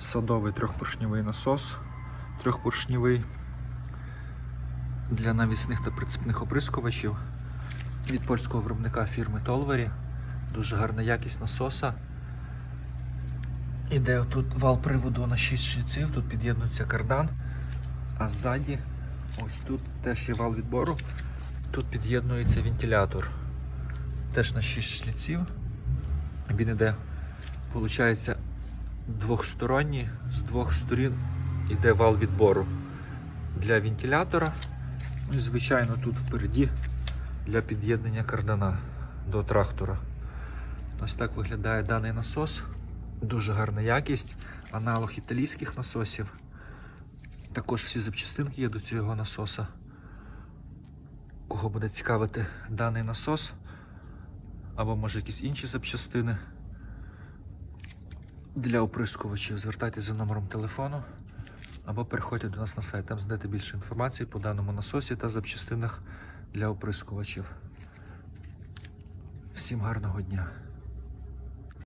Садовий трьохпоршневий насос, трьохпоршневий для навісних та прицепних оприскувачів від польського виробника фірми Толвері. Дуже гарна якість насоса. Іде тут вал приводу на 6 шліців, тут під'єднується кардан, а ззаді, ось тут теж є вал відбору, тут під'єднується вентилятор. Теж на 6 шліців. Він іде, виходить, двохсторонній, з двох сторін іде вал відбору для вентилятора. Ну і звичайно тут впереді для під'єднання кардана до трактора. Ось так виглядає даний насос. Дуже гарна якість, аналог італійських насосів. Також всі запчастинки є до цього насоса. Кого буде цікавити даний насос, або може якісь інші запчастини для оприскувачів, звертайтеся за номером телефону або переходьте до нас на сайт. Там знайдете більше інформації по даному насосі та запчастинах для оприскувачів. Всім гарного дня!